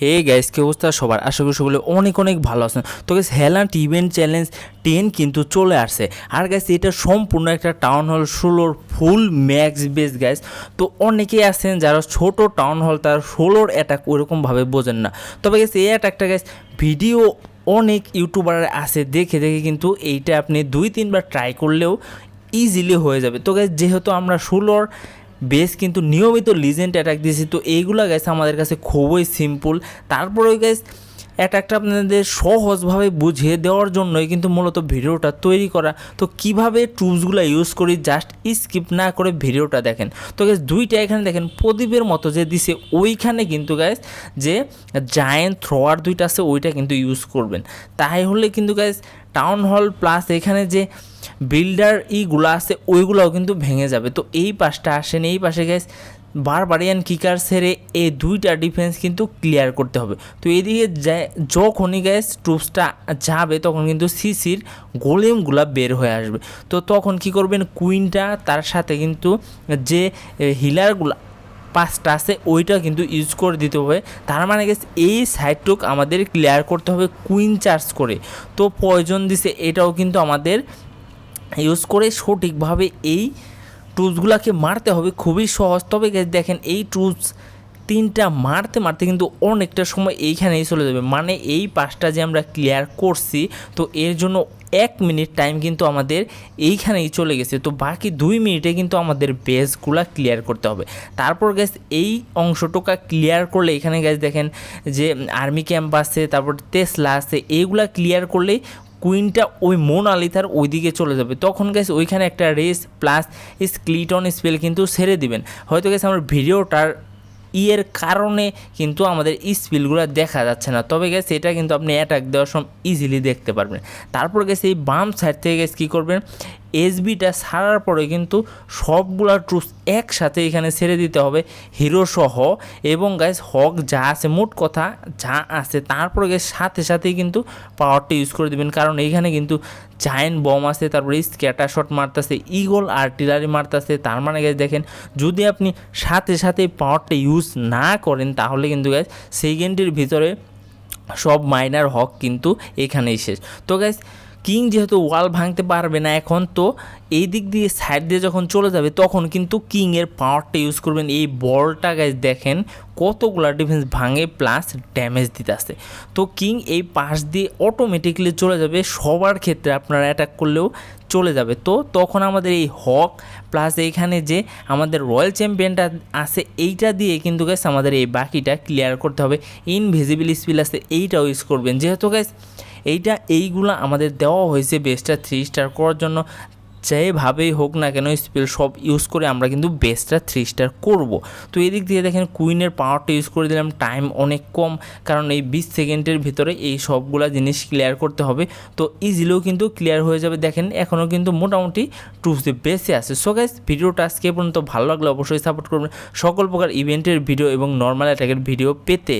Hey guys কি অবস্থা সবার? আশা করি সকলে অনেক অনেক ভালো আছেন। তো গাইস হেলান্ট ইভেন্ট চ্যালেঞ্জ টেন কিন্তু চলে আসছে। আর গাইস এটা সম্পূর্ণ একটা টাউন হল ষোলোর ফুল ম্যাক্স বেস গাইস তো অনেকেই আছেন যারা ছোট টাউন হল তার ষোলোর অ্যাটাক ওইরকমভাবে বোঝেন না। তবে গাইস এই অ্যাটাকটা গ্যাস ভিডিও অনেক ইউটিউবার আছে, দেখে দেখে কিন্তু এইটা আপনি দুই তিনবার ট্রাই করলেও ইজিলি হয়ে যাবে। তো গ্যাস যেহেতু আমরা ষোলোর বেশ কিন্তু নিয়মিত লিজেন্ড অ্যাটাক দিয়েছে। তো এইগুলো গেছে আমাদের কাছে খুবই সিম্পল তারপরে গ্যাস অ্যাটাকটা আপনাদের সহজভাবে বুঝিয়ে দেওয়ার জন্যই কিন্তু মূলত ভিডিওটা তৈরি করা। তো কীভাবে টুলসগুলো ইউজ করি জাস্ট স্কিপ না করে ভিডিওটা দেখেন। তো গ্যাস দুইটা এখানে দেখেন, প্রদীপের মতো যে দিছে, ওইখানে কিন্তু গ্যাস যে জায়েন্ট থ্রোয়ার দুইটা আছে, ওইটা কিন্তু ইউজ করবেন। তাই হলে কিন্তু গ্যাস টাউন হল প্লাস এখানে যে বিল্ডার ইগুলো আছে, ওইগুলোও কিন্তু ভেঙে যাবে। তো এই পাশটা আসেন, এই পাশে গ্যাস বারবারিয়ান কিকার সেরে এই দুইটা ডিফেন্স কিন্তু ক্লিয়ার করতে হবে। তো এদিকে যখনই গ্যাস ট্রুপসটা যাবে, তখন কিন্তু সিসির গোলেমগুলা বের হয়ে আসবে। তো তখন কি করবেন? কুইনটা তার সাথে কিন্তু যে হিলারগুলা পাঁচটা আছে, ওইটা কিন্তু ইউজ করে দিতে হবে। তার মানে গেছে এই সাইডটুক আমাদের ক্লিয়ার করতে হবে কুইন চার্জ করে। তো প্রয়োজন দিছে, এটাও কিন্তু আমাদের ইউজ করে সঠিকভাবে এই টুলসগুলোকে মারতে হবে খুবই সহজ। তবে দেখেন এই টুলস তিনটা মারতে মারতে কিন্তু অনেকটা সময় এইখানেই চলে যাবে। মানে এই পাঁচটা যে আমরা ক্লিয়ার করছি, তো এর জন্য এক মিনিট টাইম কিন্তু আমাদের এইখানেই চলে গেছে। তো বাকি দুই মিনিটে কিন্তু আমাদের বেসগুলা ক্লিয়ার করতে হবে। তারপর গ্যাস এই অংশটুকা ক্লিয়ার করলে এখানে গ্যাস দেখেন যে আর্মি ক্যাম্প আছে, তারপর তেসলা আছে, এইগুলা ক্লিয়ার করলেই কুইনটা ওই মোন আলিথার ওইদিকে চলে যাবে। তখন গ্যাস ওইখানে একটা রেস প্লাস স্ক্লিটন স্পেল কিন্তু সেরে দিবেন। হয়তো গেছে আমার ভিডিওটার ইয়ের কারণে কিন্তু আমাদের স্পিলগুলো দেখা যাচ্ছে না। তবে গেছে এটা কিন্তু আপনি অ্যাটাক দেওয়ার সময় ইজিলি দেখতে পারবেন। তারপর গেছে এই বাম সাইড থেকে গেছে কী করবেন? এসবিটা ছাড়ার পরে কিন্তু সবগুলা ট্রুপস একসাথে এখানে ছেড়ে দিতে হবে। হিরো সহ এবং গাইস হক যা আছে, মোট কথা যা আছে, তারপরে গেছে সাথে সাথেই কিন্তু পাওয়ারটা ইউজ করে দিবেন। কারণ এইখানে কিন্তু জায়েন্ট বম আছে, তারপরে স্ক্যাটার শট মারতেছে ইগল আর্টিলারি মারতেছে। তার মানে গেছে দেখেন, যদি আপনি সাথে সাথে পাওয়ারটা ইউজ না করেন, তাহলে কিন্তু গ্যাস সেকেন্ডের ভিতরে সব মাইনার হক কিন্তু এখানেই শেষ। তো গ্যাস কিং যেহেতু ওয়াল ভাঙতে পারবে না এখন, তো এই দিক দিয়ে সাইড দিয়ে যখন চলে যাবে, তখন কিন্তু কিংয়ের পাওয়ারটা ইউজ করবেন। এই বলটা গাছ দেখেন, কতগুলা ডিফেন্স ভাঙে প্লাস ড্যামেজ দিতেছে। তো কিং এই পাশ দিয়ে অটোমেটিকলি চলে যাবে, সবার ক্ষেত্রে আপনারা অ্যাটাক করলেও চলে যাবে। তো তখন আমাদের এই হক প্লাস এইখানে যে আমাদের রয়্যাল চ্যাম্পিয়নটা আছে, এইটা দিয়ে কিন্তু গ্যাস আমাদের এই বাকিটা ক্লিয়ার করতে হবে। ইনভিজিবল স্পিল আছে, এইটাও ইউজ করবেন। যেহেতু গ্যাস এইটা এইগুলো আমাদের দেওয়া হয়েছে বেস্টটা থ্রি স্টার করার জন্য। যেভাবেই হোক না কেন স্পেল সব ইউজ করে আমরা কিন্তু বেস্টটা থ্রি স্টার করব। তো এদিক দিয়ে দেখেন কুইনের পাওয়ারটা ইউজ করে দিলাম টাইম অনেক কম, কারণ এই বিশ সেকেন্ডের ভিতরে এই সবগুলো জিনিস ক্লিয়ার করতে হবে। তো ইজিলিও কিন্তু ক্লিয়ার হয়ে যাবে। দেখেন এখনও কিন্তু মোটামুটি টুসে বেঁচে আছে। সো গাইজ ভিডিওটা আজকে পর্যন্ত ভালো লাগলে অবশ্যই সাপোর্ট করবেন। সকল প্রকার ইভেন্টের ভিডিও এবং নর্মাল অ্যাটাকের ভিডিও পেতে।